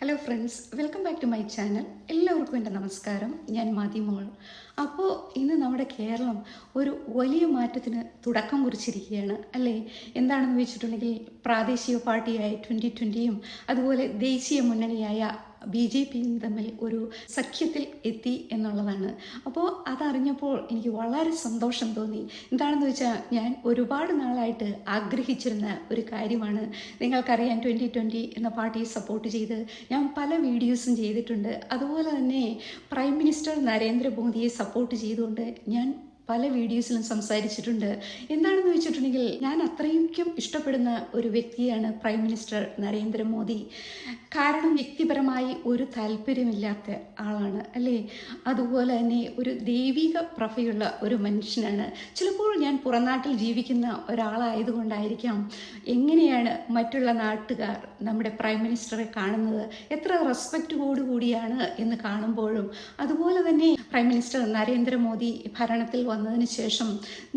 Hello friends welcome back to my channel എല്ലാവർക്കും എന്റെ നമസ്കാരം. ഞാൻ മാതിമോൾ അപ്പോൾ ഇന്ന് നമ്മുടെ കേരളം ഒരു വലിയ മാറ്റത്തിന് തുടക്കം കുറിച്ചിരിക്കുകയാണ് അല്ലേ? എന്താണെന്ന് വെച്ചിട്ടുണ്ടെങ്കിൽ പ്രാദേശിക പാർട്ടിയായ ട്വന്റി ട്വന്റിയും അതുപോലെ ദേശീയ മുന്നണിയായ ബി ജെ പിയും തമ്മിൽ ഒരു സഖ്യത്തിൽ എത്തി എന്നുള്ളതാണ്. അപ്പോൾ അതറിഞ്ഞപ്പോൾ എനിക്ക് വളരെ സന്തോഷം തോന്നി. എന്താണെന്ന് വെച്ചാൽ ഞാൻ ഒരുപാട് നാളായിട്ട് ആഗ്രഹിച്ചിരുന്ന ഒരു കാര്യമാണ്. നിങ്ങൾക്കറിയാൻ ട്വന്റി ട്വന്റി എന്ന പാർട്ടിയെ സപ്പോർട്ട് ചെയ്ത് ഞാൻ പല വീഡിയോസും ചെയ്തിട്ടുണ്ട്. അതുപോലെ തന്നെ പ്രൈം മിനിസ്റ്റർ നരേന്ദ്രമോദിയെ സപ്പോർട്ട് ചെയ്തുകൊണ്ട് ഞാൻ പല വീഡിയോസിലും സംസാരിച്ചിട്ടുണ്ട്. എന്താണെന്ന് വെച്ചിട്ടുണ്ടെങ്കിൽ ഞാൻ അത്രയ്ക്കും ഇഷ്ടപ്പെടുന്ന ഒരു വ്യക്തിയാണ് പ്രൈം മിനിസ്റ്റർ നരേന്ദ്രമോദി. കാരണം വ്യക്തിപരമായി ഒരു താല്പര്യമില്ലാത്ത ആളാണ് അല്ലേ? അതുപോലെ തന്നെ ഒരു ദൈവിക പ്രഭയുള്ള ഒരു മനുഷ്യനാണ്. ചിലപ്പോൾ ഞാൻ പുറനാട്ടിൽ ജീവിക്കുന്ന ഒരാളായതുകൊണ്ടായിരിക്കാം എങ്ങനെയാണ് മറ്റുള്ള നാട്ടുകാർ നമ്മുടെ പ്രൈം മിനിസ്റ്ററെ കാണുന്നത്? എത്ര റെസ്പെക്റ്റോടു കൂടിയാണ് എന്ന് കാണുമ്പോഴും അതുപോലെ തന്നെ പ്രൈം മിനിസ്റ്റർ നരേന്ദ്രമോദി ഭരണത്തിൽ വന്നതിന് ശേഷം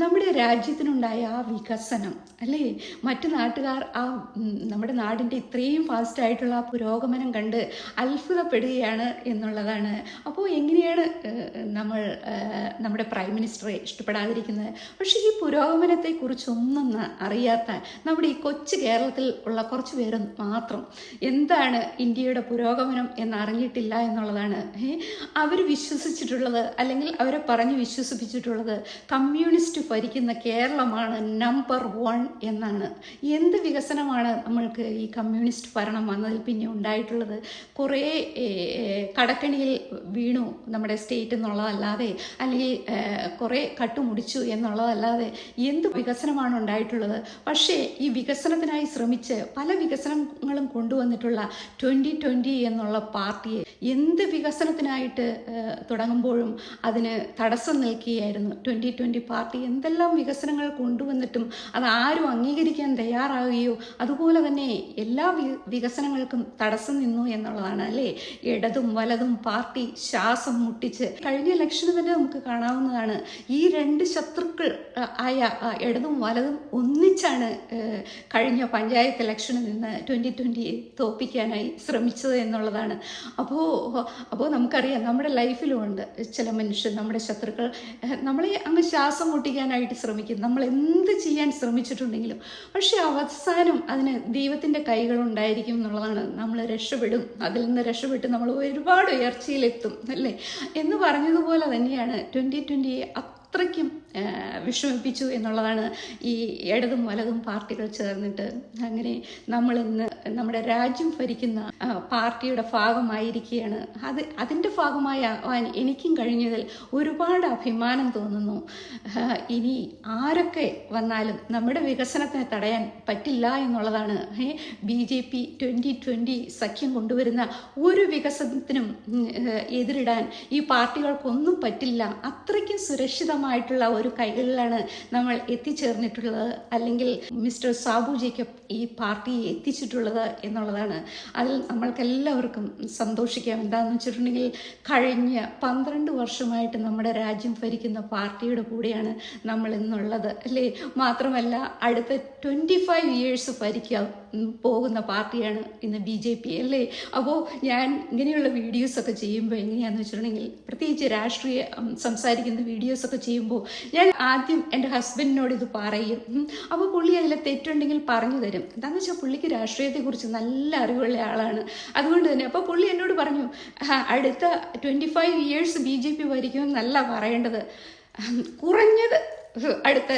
നമ്മുടെ രാജ്യത്തിനുണ്ടായ ആ വികസനം അല്ലേ? മറ്റു നാട്ടുകാർ ആ നമ്മുടെ നാടിന്റെ ഇത്രയും ഫാസ്റ്റായിട്ടുള്ള ആ പുരോഗമനം കണ്ട് അത്ഭുതപ്പെടുകയാണ് എന്നുള്ളതാണ്. അപ്പോൾ എങ്ങനെയാണ് നമ്മൾ നമ്മുടെ പ്രൈം മിനിസ്റ്ററെ ഇഷ്ടപ്പെടാതിരിക്കുന്നത്? പക്ഷേ ഈ പുരോഗമനത്തെക്കുറിച്ചൊന്നും അറിയാത്ത നമ്മുടെ ഈ കൊച്ചു കേരളത്തിൽ ഉള്ള കുറച്ച് പേര് മാത്രം എന്താണ് ഇന്ത്യയുടെ പുരോഗമനം എന്നറിഞ്ഞിട്ടില്ല എന്നുള്ളതാണ്. അവർ വിശ്വസിച്ചിട്ടുള്ളത് അല്ലെങ്കിൽ അവരെ പറഞ്ഞ് വിശ്വസിപ്പിച്ചിട്ടുള്ളത് കമ്മ്യൂണിസ്റ്റ് ഭരിക്കുന്ന കേരളമാണ് നമ്പർ വൺ എന്നാണ്. എന്ത് വികസനമാണ് നമ്മൾക്ക് ഈ കമ്മ്യൂണിസ്റ്റ് ഭരണം വന്നതിൽ പിന്നെ ഉണ്ടായിട്ടുള്ളത്? കുറേ കടക്കണിയിൽ വീണു നമ്മുടെ സ്റ്റേറ്റ് എന്നുള്ളതല്ലാതെ അല്ലെങ്കിൽ കുറേ കട്ടുമുടിച്ചു എന്നുള്ളതല്ലാതെ എന്ത് വികസനമാണ് ഉണ്ടായിട്ടുള്ളത്? പക്ഷേ ഈ വികസനത്തിനായി ശ്രമിച്ച് പല വികസനങ്ങളും കൊണ്ടുവന്നിട്ടുള്ള ട്വന്റി ട്വന്റി എന്നുള്ള പാർട്ടിയെ എന്ത് വികസനത്തിനായിട്ട് തുടങ്ങുമ്പോഴും അതിന് തടസ്സം നിൽക്കുകയായിരുന്നു. ട്വന്റി ട്വന്റി പാർട്ടി എന്തെല്ലാം വികസനങ്ങൾ കൊണ്ടുവന്നിട്ടും അത് ആരും അംഗീകരിക്കാൻ തയ്യാറാവുകയോ അതുപോലെ തന്നെ എല്ലാ വികസനങ്ങൾക്കും തടസ്സം നിന്നു എന്നുള്ളതാണ് അല്ലേ? ഇടതും വലതും പാർട്ടി ശ്വാസം മുട്ടിച്ച്. കഴിഞ്ഞ ഇലക്ഷന് തന്നെ നമുക്ക് കാണാവുന്നതാണ് ഈ രണ്ട് ശത്രുക്കൾ ആയ ഇടതും വലതും ഒന്നിച്ചാണ് കഴിഞ്ഞ പഞ്ചായത്ത് ഇലക്ഷനിൽ നിന്ന് ട്വന്റി ട്വന്റി തോപ്പിക്കാനായി ശ്രമിച്ചത് എന്നുള്ളതാണ്. അപ്പോൾ അപ്പോൾ നമുക്കറിയാം നമ്മുടെ ലൈഫിലും ഉണ്ട് ചില മനുഷ്യർ നമ്മുടെ ശത്രുക്കൾ. നമ്മളെ അങ്ങ് ശ്വാസം മുട്ടിക്കാനായിട്ട് ശ്രമിക്കും. നമ്മൾ എന്ത് ചെയ്യാൻ ശ്രമിച്ചിട്ടുണ്ടെങ്കിലും. പക്ഷേ അവസാനം അതിന് ദൈവത്തിന്റെ കൈകളുണ്ടായിരിക്കും എന്നുള്ളതാണ്. നമ്മൾ രക്ഷപ്പെടും. അതിൽ നിന്ന് രക്ഷപ്പെട്ട് നമ്മൾ ഒരുപാട് ഉയർച്ചയിലെത്തും അല്ലേ? എന്ന് പറഞ്ഞതുപോലെ തന്നെയാണ് ട്വന്റി ട്വന്റിയെ അത്രയ്ക്കും വിഷമിപ്പിച്ചു എന്നുള്ളതാണ് ഈ ഇടതും വലതും പാർട്ടികൾ ചേർന്നിട്ട്. അങ്ങനെ നമ്മൾ ഇന്ന് നമ്മുടെ രാജ്യം ഭരിക്കുന്ന പാർട്ടിയുടെ ഭാഗമായിരിക്കുകയാണ്. അത് അതിന്റെ ഭാഗമായി എനിക്കും കഴിഞ്ഞതിൽ ഒരുപാട് അഭിമാനം തോന്നുന്നു. ഇനി ആരൊക്കെ വന്നാലും നമ്മുടെ വികസനത്തെ തടയാൻ പറ്റില്ല എന്നുള്ളതാണ്. B J P twenty twenty സഖ്യം കൊണ്ടുവരുന്ന ഒരു വികസനത്തിനും എതിരിടാൻ ഈ പാർട്ടികൾക്കൊന്നും പറ്റില്ല. അത്രയ്ക്കും സുരക്ഷിതമായിട്ടുള്ള ഒരു കൈകളിലാണ് നമ്മൾ എത്തിച്ചേർന്നിട്ടുള്ളത്. അല്ലെങ്കിൽ മിസ്റ്റർ സാബുജിക്ക് ഈ പാർട്ടിയെ എത്തിച്ചിട്ടുള്ളത്. എന്നുള്ളതാണ്. അതിൽ നമ്മൾക്കെല്ലാവർക്കും സന്തോഷിക്കാം. എന്താണെന്ന് വെച്ചിട്ടുണ്ടെങ്കിൽ കഴിഞ്ഞ പന്ത്രണ്ട് വർഷമായിട്ട് നമ്മുടെ രാജ്യം ഭരിക്കുന്ന പാർട്ടിയുടെ കൂടെയാണ് നമ്മൾ ഇന്നുള്ളത്. അല്ലേ? മാത്രമല്ല അടുത്ത ട്വന്റി ഫൈവ് ഇയേഴ്സ് ഭരിക്കാൻ പോകുന്ന പാർട്ടിയാണ് ഇന്ന് ബി ജെ പി. അല്ലേ? അപ്പോൾ ഞാൻ ഇങ്ങനെയുള്ള വീഡിയോസൊക്കെ ചെയ്യുമ്പോൾ എങ്ങനെയാണെന്ന് വെച്ചിട്ടുണ്ടെങ്കിൽ പ്രത്യേകിച്ച് രാഷ്ട്രീയ സംസാരിക്കുന്ന വീഡിയോസൊക്കെ ചെയ്യുമ്പോൾ ഞാൻ ആദ്യം എന്റെ ഹസ്ബൻഡിനോട് ഇത് പറയും. അപ്പോൾ പുള്ളി അതിൽ തെറ്റുണ്ടെങ്കിൽ പറഞ്ഞു തരും. എന്താണെന്ന് വെച്ചാൽ പുള്ളിക്ക് രാഷ്ട്രീയത്തെക്കുറിച്ച് നല്ല അറിവുള്ള ആളാണ്. അതുകൊണ്ട് തന്നെ അപ്പോൾ പുള്ളി എന്നോട് പറഞ്ഞു "ആ, അടുത്ത twenty five years B J P ഭരിക്കുമെന്നല്ല പറയേണ്ടത്. കുറഞ്ഞത് അടുത്ത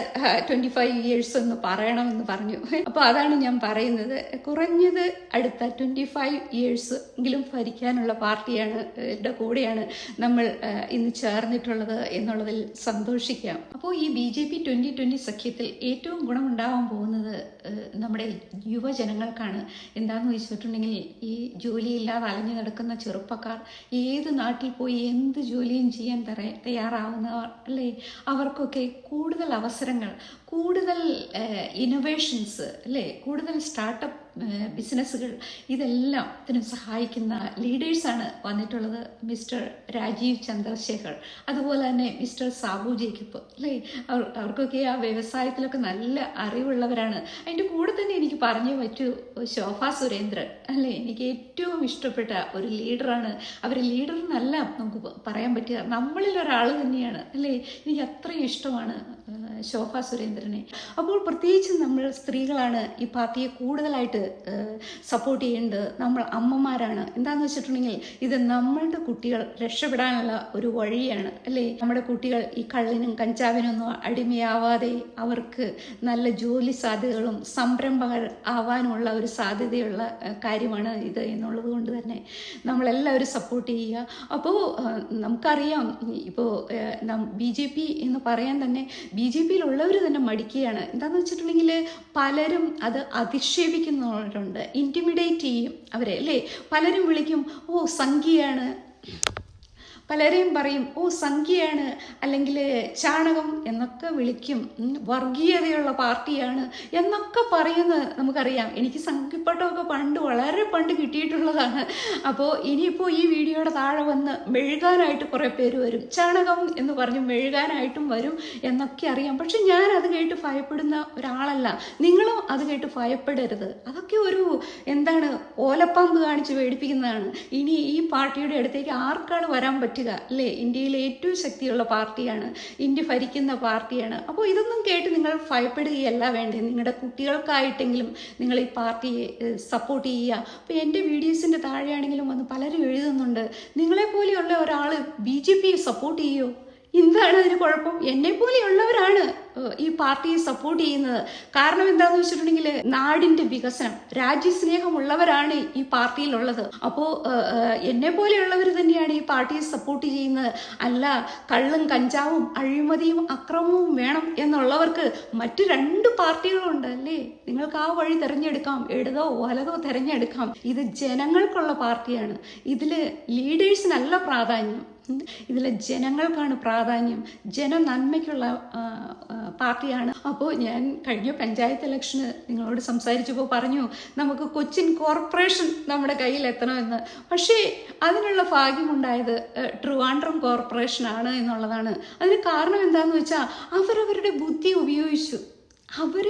ട്വന്റി ഫൈവ് ഇയേഴ്സ് എന്ന് പറയണമെന്ന് പറഞ്ഞു. അപ്പോൾ അതാണ് ഞാൻ പറയുന്നത്. കുറഞ്ഞത് അടുത്ത ട്വന്റി ഫൈവ് ഇയേഴ്സ് എങ്കിലും ഭരിക്കാനുള്ള പാർട്ടിയാണ് എന്റെ കൂടെയാണ് നമ്മൾ ഇന്ന് ചേർന്നിട്ടുള്ളത് എന്നുള്ളതിൽ സന്തോഷിക്കാം. അപ്പോൾ ഈ B J P twenty twenty സഖ്യത്തിൽ ഏറ്റവും ഗുണമുണ്ടാവാൻ പോകുന്നത് നമ്മുടെ യുവജനങ്ങൾക്കാണ്. എന്താണെന്ന് വെച്ചിട്ടുണ്ടെങ്കിൽ ഈ ജോലിയില്ലാതെ അലഞ്ഞു നടക്കുന്ന ചെറുപ്പക്കാർ ഏത് നാട്ടിൽ പോയി എന്ത് ജോലിയും ചെയ്യാൻ തയ്യാറാവുന്നവർ അല്ലേ? അവർക്കൊക്കെ കൂടുതൽ അവസരങ്ങൾ കൂടുതൽ ഇന്നൊവേഷൻസ് അല്ലേ? കൂടുതൽ സ്റ്റാർട്ടപ്പ് ബിസിനസ്സുകൾ ഇതെല്ലാം ഇതിനും സഹായിക്കുന്ന ലീഡേഴ്സാണ് വന്നിട്ടുള്ളത് മിസ്റ്റർ രാജീവ് ചന്ദ്രശേഖർ. അതുപോലെ തന്നെ മിസ്റ്റർ സാബു ജേക്കബ്. അല്ലേ? അവർ അവർക്കൊക്കെ ആ വ്യവസായത്തിലൊക്കെ നല്ല അറിവുള്ളവരാണ്. അതിന്റെ കൂടെ തന്നെ എനിക്ക് പറഞ്ഞു പറ്റൂ ശോഭ സുരേന്ദ്രൻ. അല്ലേ? എനിക്ക് ഏറ്റവും ഇഷ്ടപ്പെട്ട ഒരു ലീഡറാണ്. അവർ ലീഡർ എന്നല്ല നമുക്ക് പറയാൻ പറ്റുക. നമ്മളിൽ ഒരാൾ തന്നെയാണ്. അല്ലേ? എനിക്ക് അത്രയും ഇഷ്ടമാണ് ശോഭ സുരേന്ദ്രനെ. അപ്പോൾ പ്രത്യേകിച്ച് നമ്മൾ സ്ത്രീകളാണ് ഈ പാർട്ടിയെ കൂടുതലായിട്ട് സപ്പോർട്ട് ചെയ്യേണ്ടത് നമ്മൾ അമ്മമാരാണ്. എന്താണെന്ന് വെച്ചിട്ടുണ്ടെങ്കിൽ ഇത് നമ്മളുടെ കുട്ടികൾ രക്ഷപ്പെടാനുള്ള ഒരു വഴിയാണ് അല്ലേ? നമ്മുടെ കുട്ടികൾ ഈ കള്ളിനും കഞ്ചാവിനൊന്നും അടിമയാവാതെ അവർക്ക് നല്ല ജോലി സാധ്യതകളും സംരംഭകർ ആവാനുള്ള ഒരു സാധ്യതയുള്ള കാര്യമാണ് ഇത് എന്നുള്ളത് കൊണ്ട് തന്നെ നമ്മളെല്ലാവരും സപ്പോർട്ട് ചെയ്യുക. അപ്പോൾ നമുക്കറിയാം ഇപ്പോൾ ബി ജെ പി എന്ന് പറയാൻ തന്നെ ബി ജെ പിയിലുള്ളവർ തന്നെ മടിക്കുകയാണ്. എന്താണെന്ന് വെച്ചിട്ടുണ്ടെങ്കിൽ പലരും അത് അധിക്ഷേപിക്കുന്നവരുണ്ട് ഇന്റിമിഡേറ്റ് ചെയ്യും അവരെ അല്ലേ? പലരും വിളിക്കും ഓ സംഖ്യയാണ്. പലരെയും പറയും ഓ സംഖ്യയാണ് അല്ലെങ്കിൽ ചാണകം എന്നൊക്കെ വിളിക്കും. വർഗീയതയുള്ള പാർട്ടിയാണ് എന്നൊക്കെ പറയുന്നത് നമുക്കറിയാം. എനിക്ക് സംഖ്യപ്പട്ടമൊക്കെ പണ്ട് വളരെ പണ്ട് കിട്ടിയിട്ടുള്ളതാണ്. അപ്പോൾ ഇനിയിപ്പോൾ ഈ വീഡിയോയുടെ താഴെ വന്ന് മെഴുകാനായിട്ട് കുറേ പേര് വരും. ചാണകം എന്ന് പറഞ്ഞ് മെഴുകാനായിട്ടും വരും എന്നൊക്കെ അറിയാം. പക്ഷെ ഞാൻ അത് കേട്ട് ഭയപ്പെടുന്ന ഒരാളല്ല. നിങ്ങളും അത് കേട്ട് ഭയപ്പെടരുത്. അതൊക്കെ ഒരു എന്താണ് ഓലപ്പാമ്പ് കാണിച്ച് പേടിപ്പിക്കുന്നതാണ്. ഇനി ഈ പാർട്ടിയുടെ അടുത്തേക്ക് ആർക്കാണ് വരാൻ പറ്റുക? അല്ലേ? ഇന്ത്യയിലെ ഏറ്റവും ശക്തിയുള്ള പാർട്ടിയാണ്. ഇന്ത്യ ഭരിക്കുന്ന പാർട്ടിയാണ്. അപ്പോൾ ഇതൊന്നും കേട്ട് നിങ്ങൾ ഭയപ്പെടുകയല്ല വേണ്ടത് നിങ്ങളുടെ കുട്ടികൾക്കായിട്ടെങ്കിലും നിങ്ങൾ ഈ പാർട്ടിയെ സപ്പോർട്ട് ചെയ്യുക. അപ്പോൾ എന്റെ വീഡിയോസിന്റെ താഴെയാണെങ്കിലും വന്ന് പലരും എഴുതുന്നുണ്ട്. നിങ്ങളെപ്പോലെയുള്ള ഒരാൾ ബി ജെ പിയെ സപ്പോർട്ട് ചെയ്യുമോ എന്താണ് അതിന് കുഴപ്പം? എന്നെ പോലെയുള്ളവരാണ് ഈ പാർട്ടിയെ സപ്പോർട്ട് ചെയ്യുന്നത്. കാരണം എന്താണെന്ന് വെച്ചിട്ടുണ്ടെങ്കിൽ നാടിന്റെ വികസനം രാജ്യസ്നേഹമുള്ളവരാണ് ഈ പാർട്ടിയിലുള്ളത്. അപ്പോൾ എന്നെ പോലെയുള്ളവർ തന്നെയാണ് ഈ പാർട്ടിയെ സപ്പോർട്ട് ചെയ്യുന്നത്. അല്ല കള്ളും കഞ്ചാവും അഴിമതിയും അക്രമവും വേണം എന്നുള്ളവർക്ക് മറ്റു രണ്ട് പാർട്ടികളുണ്ട് അല്ലേ? നിങ്ങൾക്ക് ആ വഴി തിരഞ്ഞെടുക്കാം ഇടതോ വലതോ തിരഞ്ഞെടുക്കാം. ഇത് ജനങ്ങൾക്കുള്ള പാർട്ടിയാണ്. ഇതിൽ ലീഡേഴ്സിനല്ല പ്രാധാന്യം. ഇതിലെ ജനങ്ങൾക്കാണ് പ്രാധാന്യം. ജന നന്മയ്ക്കുള്ള പാർട്ടിയാണ്. അപ്പോൾ ഞാൻ കഴിഞ്ഞ പഞ്ചായത്ത് ഇലക്ഷന് നിങ്ങളോട് സംസാരിച്ചപ്പോൾ പറഞ്ഞു നമുക്ക് കൊച്ചിൻ കോർപ്പറേഷൻ നമ്മുടെ കയ്യിൽ എത്തണമെന്ന് പക്ഷേ അതിനുള്ള ഭാഗ്യമുണ്ടായത് ട്രിവാൻഡ്രം കോർപ്പറേഷനാണ് എന്നുള്ളതാണ്. അതിന് കാരണം എന്താണെന്ന് വെച്ചാൽ അവരവരുടെ ബുദ്ധി ഉപയോഗിച്ചു. അവർ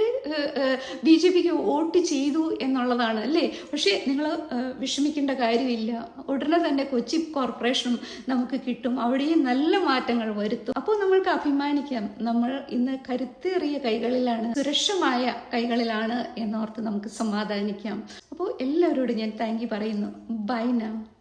ബി ജെ പിക്ക് വോട്ട് ചെയ്തു എന്നുള്ളതാണ് അല്ലേ? പക്ഷേ നിങ്ങൾ വിഷമിക്കേണ്ട കാര്യമില്ല. ഉടനെ തന്നെ കൊച്ചി കോർപ്പറേഷനും നമുക്ക് കിട്ടും. അവിടെയും നല്ല മാറ്റങ്ങൾ വരുത്തും. അപ്പോൾ നമ്മൾക്ക് അഭിമാനിക്കാം. നമ്മൾ ഇന്ന് കരുത്തേറിയ കൈകളിലാണ് സുരക്ഷമായ കൈകളിലാണ് എന്നോർത്ത് നമുക്ക് സമാധാനിക്കാം. അപ്പോൾ എല്ലാവരോടും ഞാൻ താങ്ക് പറയുന്നു. By now